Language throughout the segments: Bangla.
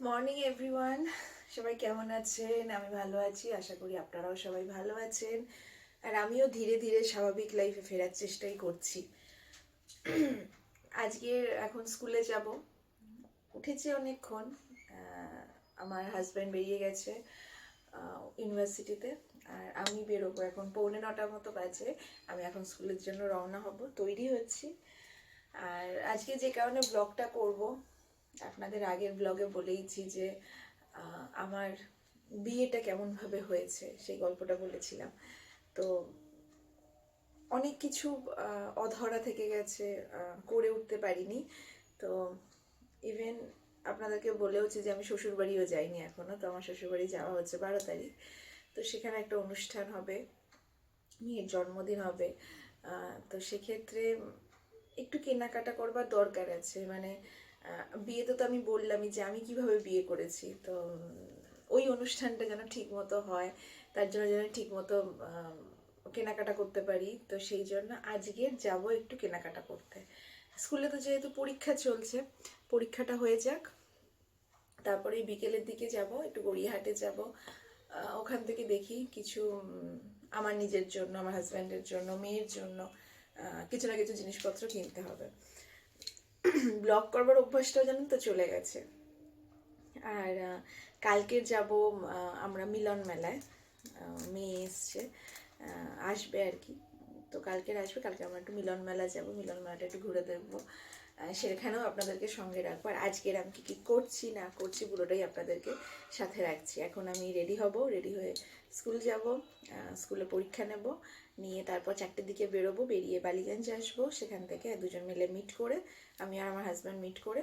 মর্নিং এভরিওয়ান সবাই কেমন আছেন? আমি ভালো আছি। আশা করি আপনারাও সবাই ভালো আছেন। আর আমিও ধীরে ধীরে স্বাভাবিক লাইফে ফেরার চেষ্টাই করছি। আজকে এখন স্কুলে যাব। উঠেছে অনেকক্ষণ। আমার হাজব্যান্ড বেরিয়ে গেছে ইউনিভার্সিটিতে আর আমি বেরোবো এখন পৌনে নটার মতো বাজে। আমি এখন স্কুলের জন্য রওনা হব, তৈরি হচ্ছি। আর আজকে যে কারণে ব্লগটা করব আপনাদের আগের ব্লগে বলেইছি যে আমার বিয়েটা কেমনভাবে হয়েছে, সেই গল্পটা বলেছিলাম। তো অনেক কিছু অধরা থেকে গেছে করে উঠতে পারিনি। তো ইভেন আপনাদেরকে বলেওছি যে, আমি শ্বশুরবাড়িও যাইনি এখনও, তো আমার শ্বশুরবাড়ি যাওয়া হচ্ছে বারো তারিখ। তো সেখানে একটা অনুষ্ঠান হবে, মেয়ের জন্মদিন হবে। তো সেক্ষেত্রে একটু কেনাকাটা করবার দরকার আছে। মানে বিয়েতে তো আমি বললামই যে আমি কীভাবে বিয়ে করেছি, তো ওই অনুষ্ঠানটা যেন ঠিক মতো হয়, তার জন্য যেন ঠিক মতো কেনাকাটা করতে পারি, তো সেই জন্য আজকে যাব একটু কেনাকাটা করতে। স্কুলে তো যেহেতু পরীক্ষা চলছে, পরীক্ষাটা হয়ে যাক, তারপরে বিকেলের দিকে যাব, একটু গড়িয়াহাটে যাব ওখান থেকে দেখি কিছু আমার নিজের জন্য, আমার হাজব্যান্ডের জন্য, মেয়ের জন্য কিছু না কিছু জিনিসপত্র কিনতে হবে। ব্লগ করবার অভ্যাসটাও জানেন তো চলে গেছে। আর কালকের যাব আমরা মিলন মেলায়। মেয়ে এসছে আসবে আর কি। তো কালকের আসবে, কালকে আমরা একটু মিলন মেলা যাব, মিলন মেলাটা একটু ঘুরে দেখব। সেখানেও আপনাদেরকে সঙ্গে রাখব। আর আজকের আমি কী কী করছি, না করছি পুরোটাই আপনাদেরকে সাথে রাখছি। এখন আমি রেডি হব রেডি হয়ে স্কুল যাব স্কুলে পরীক্ষা নেব নিয়ে তারপর চারটের দিকে বেরোবো, বেরিয়ে বালিগঞ্জ আসব। সেখান থেকে দুজন মিলে মিট করে, আমি আর আমার হাজব্যান্ড মিট করে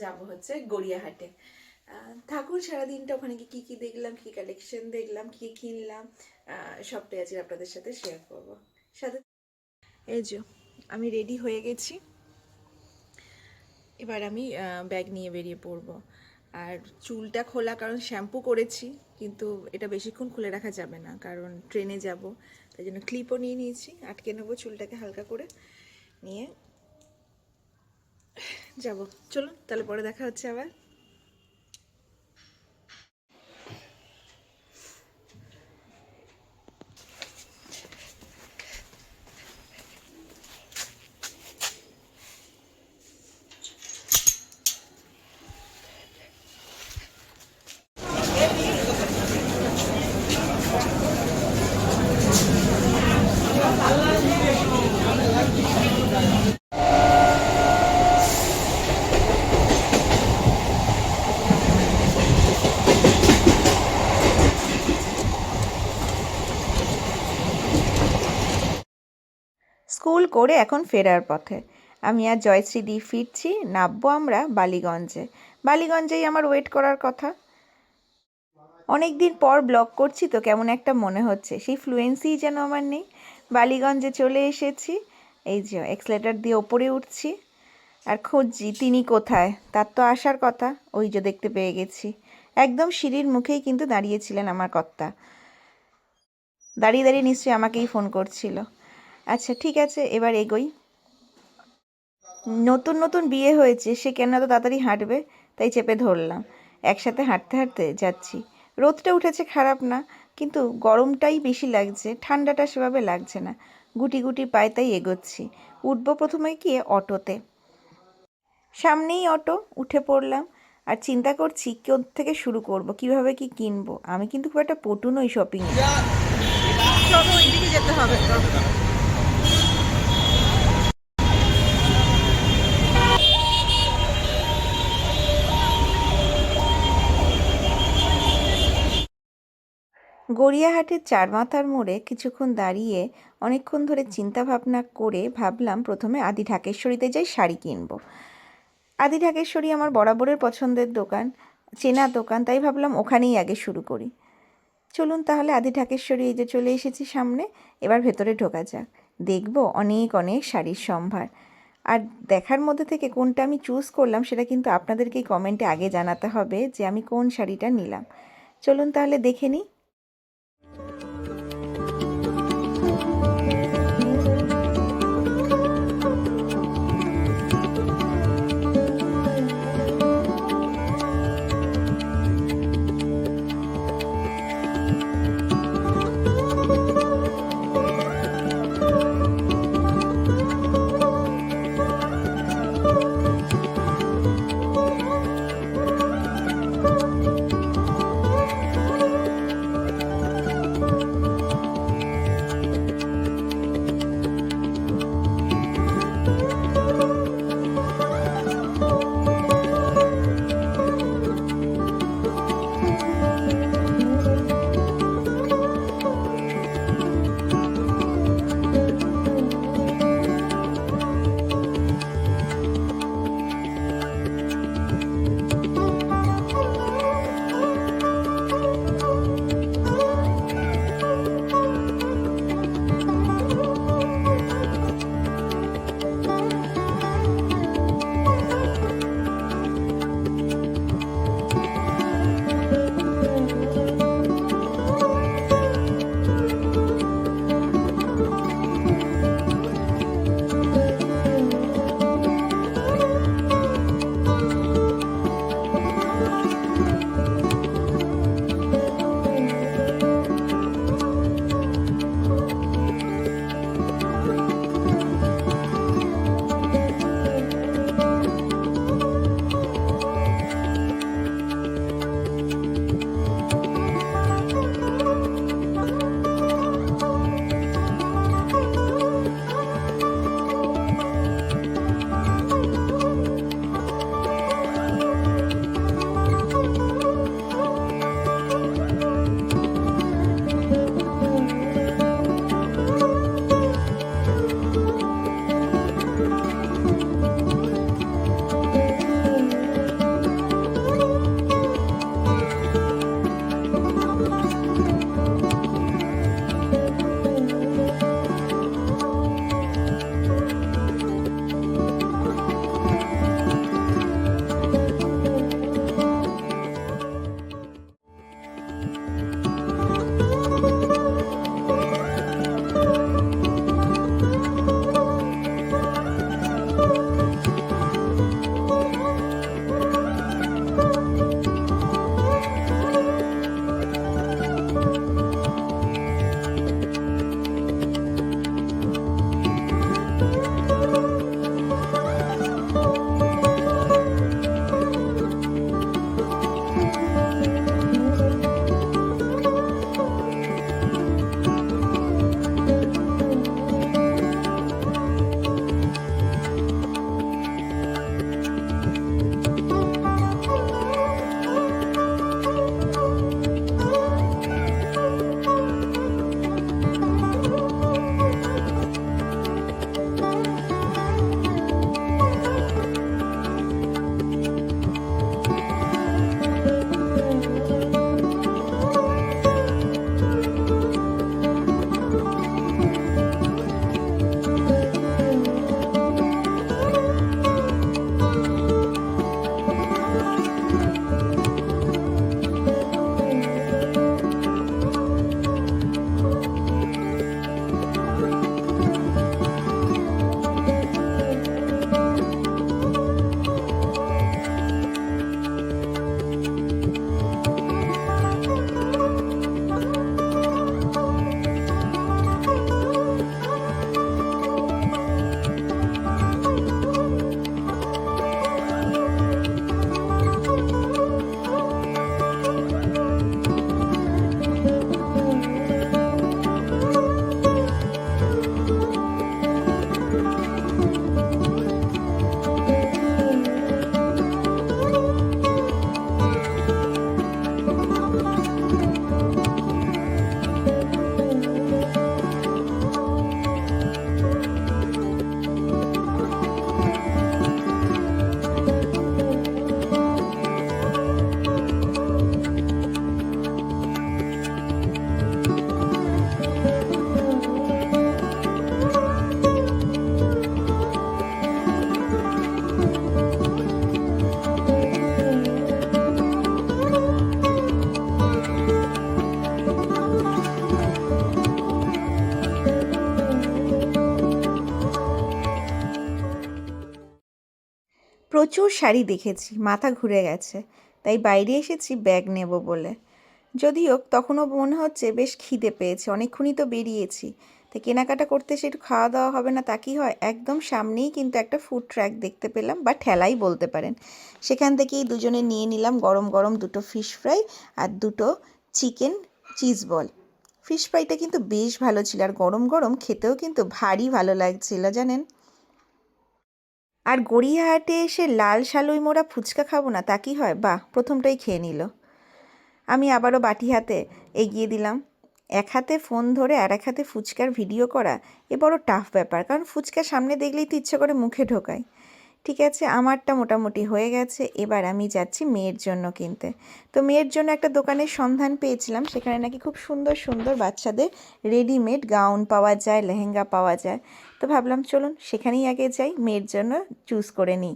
যাব হচ্ছে গড়িয়াহাটে। থাকুন সারাদিনটা ওখানে গিয়ে কী কী দেখলাম, কী কালেকশন দেখলাম, কী কিনলাম সবটাই আজকে আপনাদের সাথে শেয়ার করব। সাথে এই যে, আমি রেডি হয়ে গেছি। এবার আমি ব্যাগ নিয়ে বেরিয়ে পড়ব। আর চুলটা খোলা, কারণ শ্যাম্পু করেছি, কিন্তু এটা বেশিক্ষণ খুলে রাখা যাবে না, কারণ ট্রেনে যাব। তাই জন্য ক্লিপও নিয়ে নিয়েছি। আটকে নেব চুলটাকে হালকা করে। নিয়ে যাব। চলুন, তাহলে পরে দেখা হচ্ছে আবার স্কুল করে এখন ফেরার পথে। আমি আর জয়শ্রী দি ফিরছি, নামবো আমরা বালিগঞ্জে। বালিগঞ্জেই আমার ওয়েট করার কথা। অনেক দিন পর ব্লগ করছি তো কেমন একটা মনে হচ্ছে। সেই ফ্লুয়েন্সিই যেন আমার নেই। বালিগঞ্জে চলে এসেছি। এই যে এক্সলেটার দিয়ে ওপরে উঠছি। আর খুঁজছি তিনি কোথায়? তার তো আসার কথা। ওই যে দেখতে পেয়ে গেছি। একদম সিঁড়ির মুখেই কিন্তু দাঁড়িয়েছিলেন আমার কর্তা। দাঁড়িয়ে দাঁড়িয়ে নিশ্চয়ই আমাকেই ফোন করছিল। আচ্ছা ঠিক আছে, এবার এগোই। নতুন নতুন বিয়ে হয়েছে, সে কেন এত তাড়াতাড়ি হাঁটবে? তাই চেপে ধরলাম। একসাথে হাঁটতে হাঁটতে যাচ্ছি। রোদটা উঠেছে খারাপ না, কিন্তু গরমটাই বেশি লাগছে, ঠান্ডাটা সেভাবে লাগছে না। গুটি গুটি পায়ে তাই এগোচ্ছি। উঠবো প্রথমে গিয়ে অটোতে? সামনেই অটো, উঠে পড়লাম। আর চিন্তা করছি, কোথ থেকে শুরু করব? কীভাবে কি কিনবো? আমি কিন্তু খুব একটা পটু নই শপিংয়ে চলো ওইদিকে যেতে হবে। তো চার মাথার মোড়ে কিছুক্ষণ দাঁড়িয়ে অনেকক্ষণ ধরে চিন্তা ভাবনা করে ভাবলাম, প্রথমে আদি ঢাকেশ্বরীতে যাই, শাড়ি কিনব। আদি ঢাকেশ্বরী আমার বরাবরের পছন্দের দোকান, চেনা দোকান, তাই ভাবলাম ওখানেই আগে শুরু করি। চলুন তাহলে আদি ঢাকেশ্বরী এই যে চলে এসেছি সামনে, এবার ভেতরে ঢোকা যাক। দেখব অনেক অনেক শাড়ির সম্ভার। আর দেখার মধ্যে থেকে কোনটা আমি চুজ করলাম, সেটা কিন্তু আপনাদেরকেই কমেন্টে আগে জানাতে হবে যে আমি কোন শাড়িটা নিলাম। চলুন তাহলে দেখে নিই। প্রচুর শাড়ি দেখেছি, মাথা ঘুরে গেছে। তাই বাইরে এসেছি, ব্যাগ নেব বলে। যদিও তখনও মনে হচ্ছে বেশ খিদে পেয়েছে, অনেকক্ষণই তো বেরিয়েছি। তাই কেনাকাটা করতে এসে একটু খাওয়া দাওয়া হবে না তা কি হয়? একদম সামনেই কিন্তু একটা ফুড ট্র্যাক দেখতে পেলাম, বা ঠেলাই বলতে পারেন। সেখান থেকেই দুজনে নিয়ে নিলাম গরম গরম দুটো ফিশ ফ্রাই আর দুটো চিকেন চিজ বল ফিশ ফ্রাইটা কিন্তু বেশ ভালো ছিল, আর গরম গরম খেতেও কিন্তু ভারী ভালো লাগছিল, জানেন? আর গড়িয়াহাটে এসে লাল সালুই মোড়া ফুচকা খাব না, তা কি হয়? বাহ, প্রথমটাই খেয়ে নিল। আমি আবারও বাটি হাতে এগিয়ে দিলাম। এক হাতে ফোন ধরে আর এক হাতে ফুচকার ভিডিও করা এ বড় টাফ ব্যাপার, কারণ ফুচকা সামনে দেখলেই তো ইচ্ছে করে মুখে ঢোকায়। ঠিক আছে, আমারটা মোটামুটি হয়ে গেছে, এবার আমি যাচ্ছি মেয়ের জন্য কিনতে। তো মেয়ের জন্য একটা দোকানের সন্ধান পেয়েছিলাম, সেখানে নাকি খুব সুন্দর সুন্দর বাচ্চাদের রেডিমেড গাউন পাওয়া যায়, লেহেঙ্গা পাওয়া যায়। তো ভাবলাম চলুন সেখানেই আগে যাই মেয়ের জন্য চুজ করে নিই।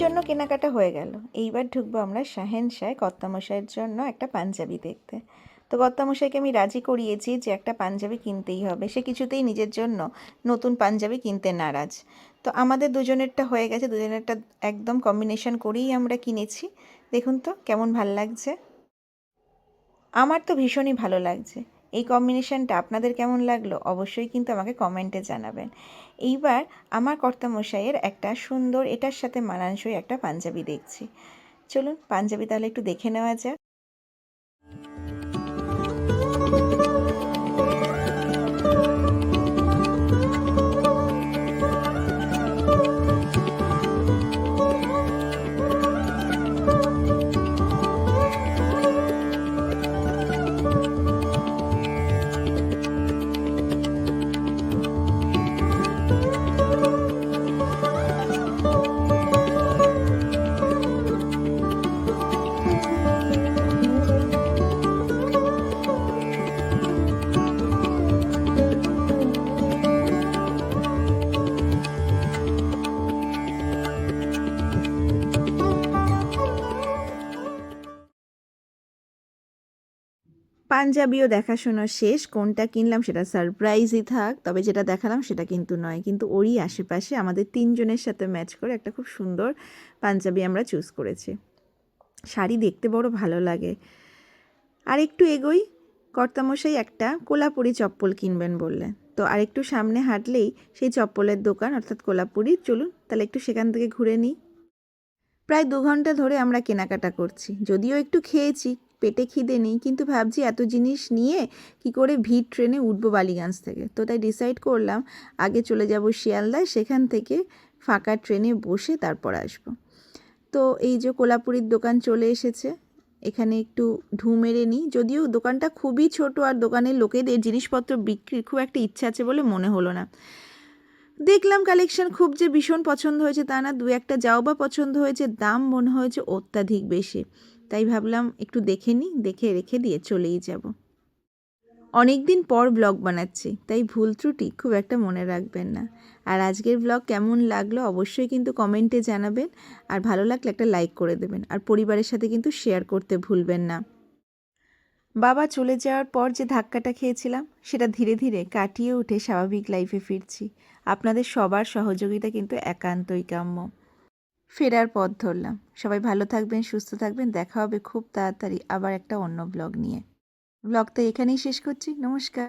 জন্য কেনাকাটা হয়ে গেল। এইবার ঢুকবো আমরা শাহেন শাহ কর্তামশাইয়ের জন্য একটা পাঞ্জাবি দেখতে। তো কর্তামশাইকে আমি রাজি করিয়েছি যে একটা পাঞ্জাবি কিনতেই হবে। সে কিছুতেই নিজের জন্য নতুন পাঞ্জাবি কিনতে নারাজ। তো আমাদের দুজনেরটা হয়ে গেছে। দুজনেরটা একদম কম্বিনেশন করেই আমরা কিনেছি। দেখুন তো কেমন ভালো লাগছে। আমার তো ভীষণই ভালো লাগছে। এই কম্বিনেশনটা আপনাদের কেমন লাগল? অবশ্যই কিন্তু আমাকে কমেন্টে জানাবেন। এইবার আমার কর্তামশাইয়ের একটা সুন্দর, এটার সাথে মানানসই একটা পাঞ্জাবি দেখছি। চলুন, পাঞ্জাবি তাহলে একটু দেখে নেওয়া যাক। পাঞ্জাবিও দেখাশোনা শেষ, কোনটা কিনলাম সেটা সারপ্রাইজই থাক, তবে যেটা দেখালাম সেটা কিন্তু নয়। কিন্তু ওরই আশেপাশে আমাদের তিনজনের সাথে ম্যাচ করে একটা খুব সুন্দর পাঞ্জাবি আমরা চুজ করেছি। শাড়ি দেখতে বড় ভালো লাগে। আর একটু এগোই, কর্তামশাই একটা কোলাপুরি চপ্পল কিনবেন বললেন। তো আর একটু সামনে হাঁটলেই সেই চপ্পলের দোকান, অর্থাৎ কোলাপুরি। চলুন তাহলে একটু সেখান থেকে ঘুরে নিই। প্রায় দু ঘণ্টা ধরে আমরা কেনাকাটা করছি। যদিও একটু খেয়েছি পেটে খিদে নেই, কিন্তু ভাবছি এত জিনিস নিয়ে কি করে ভিড় ট্রেনে উঠবো বালিগঞ্জ থেকে। তো তাই ডিসাইড করলাম আগে চলে যাব শিয়ালদায়, সেখান থেকে ফাঁকা ট্রেনে বসে তারপর আসব। তো এই যে কোলাপুরির দোকান চলে এসেছে, এখানে একটু ঢু মেরে নিই। যদিও দোকানটা খুবই ছোট আর দোকানের লোকেদের জিনিসপত্র বিক্রির খুব একটা ইচ্ছা আছে বলে মনে হলো না। দেখলাম কালেকশন খুব যে ভীষণ পছন্দ হয়েছে তা না, দু একটা যাও বা পছন্দ হয়েছে, দাম মনে হয়েছে অত্যাধিক বেশি। তাই ভাবলাম একটু দেখে নিই, দেখে রেখে দিয়ে চলেই যাব। অনেক দিন পর ব্লগ বানাচ্ছি, তাই ভুল ত্রুটি খুব একটা মনে রাখবেন না। আর আজকের ব্লগ কেমন লাগল অবশ্যই কিন্তু কমেন্টে জানাবেন, আর ভালো লাগলে একটা লাইক করে দেবেন, আর পরিবারের সাথে কিন্তু শেয়ার করতে ভুলবেন না। বাবা চলে যাওয়ার পর যে ধাক্কাটা খেয়েছিলাম, সেটা ধীরে ধীরে কাটিয়ে উঠে স্বাভাবিক লাইফে ফিরছি। আপনাদের সবার সহযোগিতা কিন্তু একান্তই কাম্য। ফেরার পথ ধরলাম। সবাই ভালো থাকবেন, সুস্থ থাকবেন। দেখা হবে খুব তাড়াতাড়ি আবার একটা অন্য ব্লগ নিয়ে। ব্লগটা এখানেই শেষ করছি। নমস্কার।